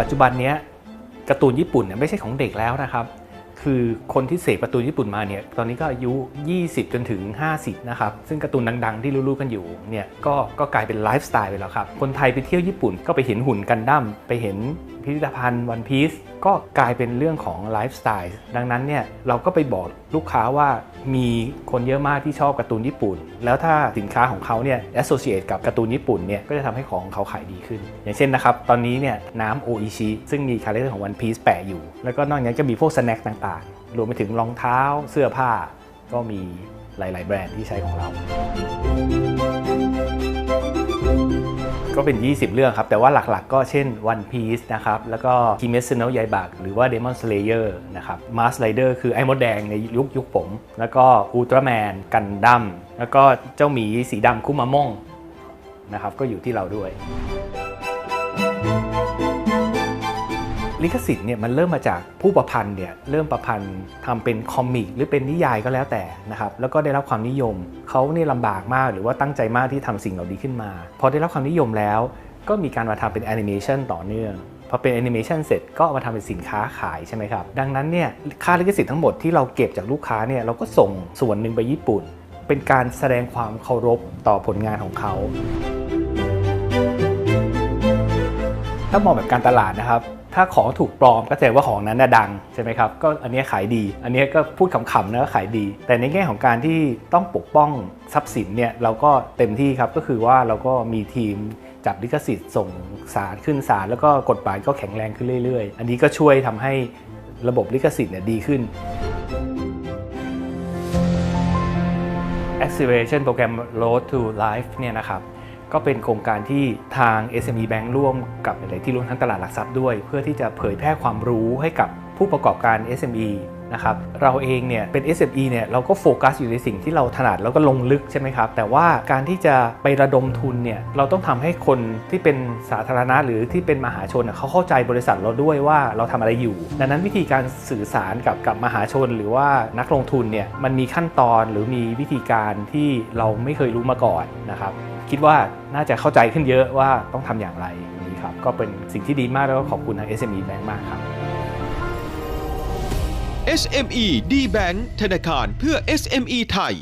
ปัจจุบันนี้การ์ตูนญี่ปุ่นเนี่ยไม่ใช่ของเด็กแล้วนะครับ คือคนที่เสพการ์ตูนญี่ปุ่นมาเนี่ยตอนนี้ก็อายุ 20 จนถึง 50 นะครับ ซึ่งการ์ตูนดัง ๆ ที่รู้ๆกันอยู่เนี่ยก็ก็กลายเป็นไลฟ์สไตล์ไปแล้วครับ คนไทยไปเที่ยวญี่ปุ่นก็ไปเห็นหุ่นกันดั้มไปเห็นพิพิธภัณฑ์วันพีซก็กลายเป็นเรื่องของไลฟ์สไตล์ดังนั้นเนี่ยเราก็ไปบอกลูกค้าว่ามีคนเยอะมากที่ชอบการ์ตูนญี่ปุ่น แล้วถ้าสินค้าของเขาเนี่ย associate กับการ์ตูนญี่ปุ่นเนี่ยก็จะทำให้ของเขาขายดีขึ้น อย่างเช่นนะครับ ตอนนี้เนี่ยน้ำโออิชิซึ่งมีคาแรคเตอร์ของวันพีซแปะอยู่ แล้วก็นอกจากนั้นก็มีพวกสแน็คต่างๆ รวมไปถึงรองเท้าเสื้อผ้าก็มีหลาย ๆ แบรนด์ที่ใช้ของเรา ก็เป็น 20 เรื่องครับ แต่ว่าหลัก ๆ ก็เช่น One Piece นะครับ แล้วก็ Kimetsu no Yaiba หรือว่า Demon Slayer นะครับ Mars Rider คือไอ้มดแดงในยุคยุคผม แล้วก็ Ultraman กันดั้มแล้วก็เจ้าหมีสีดำคุมามงนะครับ ก็อยู่ที่เราด้วย ลิขสิทธิ์เนี่ยมันเริ่มมาจากผู้ประพันธ์เนี่ยเริ่มประพันธ์ทำเป็นคอมิกหรือเป็นนิยายก็แล้วแต่นะครับแล้วก็ได้รับความนิยมเขาเนี่ยลำบากมากหรือว่าตั้งใจมากที่ทำสิ่งเหล่านี้ขึ้นมา พอได้รับความนิยมแล้ว ก็มีการมาทำเป็นแอนิเมชันต่อเนื่องพอเป็นแอนิเมชันเสร็จก็มาทำเป็นสินค้าขายใช่ไหมครับ ดังนั้นเนี่ยค่าลิขสิทธิ์ทั้งหมดที่เราเก็บจากลูกค้าเนี่ยเราก็ส่งส่วนหนึ่งไปญี่ปุ่น เป็นการแสดงความเคารพต่อผลงานของเขาถ้ามองแบบการตลาดนะครับ ถ้าของถูกปลอมก็แสดงว่าของนั้นน่ะดังใช่ไหมครับก็อันนี้ขายดี อันนี้ก็พูดขำๆนะก็ขายดี แต่ในแง่ของการที่ต้องปกป้องทรัพย์สินเนี่ยเราก็เต็มที่ครับก็คือว่าเราก็มีทีมจับลิขสิทธิ์ส่งศาลขึ้นศาลแล้วก็กฎหมายก็แข็งแรงขึ้นเรื่อยๆ อันนี้ก็ช่วยทำให้ระบบลิขสิทธิ์เนี่ยดีขึ้น Acceleration โปรแกรม Road to Life เนี่ยนะครับ ก็เป็นโครงการที่ทาง SME Bank ร่วมกับหลายที่ร่วมทั้งตลาดหลักทรัพย์ด้วย เพื่อที่จะเผยแพร่ความรู้ให้กับผู้ประกอบการ SME นะครับเราเองเนี่ยเป็น SME เนี่ยเราก็โฟกัสอยู่ในสิ่งที่เราถนัดแล้วก็ลงลึกใช่ไหมครับ แต่ว่าการที่จะไประดมทุนเนี่ยเราต้องทำให้คนที่เป็นสาธารณะหรือที่เป็นมหาชนเขาเข้าใจบริษัทเราด้วยว่าเราทำอะไรอยู่ ดังนั้นวิธีการสื่อสารกับกับมหาชนหรือว่านักลงทุนเนี่ยมันมีขั้นตอนหรือมีวิธีการที่เราไม่เคยรู้มาก่อนนะครับ คิดว่าน่าจะเข้าใจขึ้นเยอะว่าต้องทำอย่างไรนี่ครับก็เป็นสิ่งที่ดีมากแล้วก็ขอบคุณทาง SME Bank มากครับ SME D Bank ธนาคารเพื่อ SME ไทย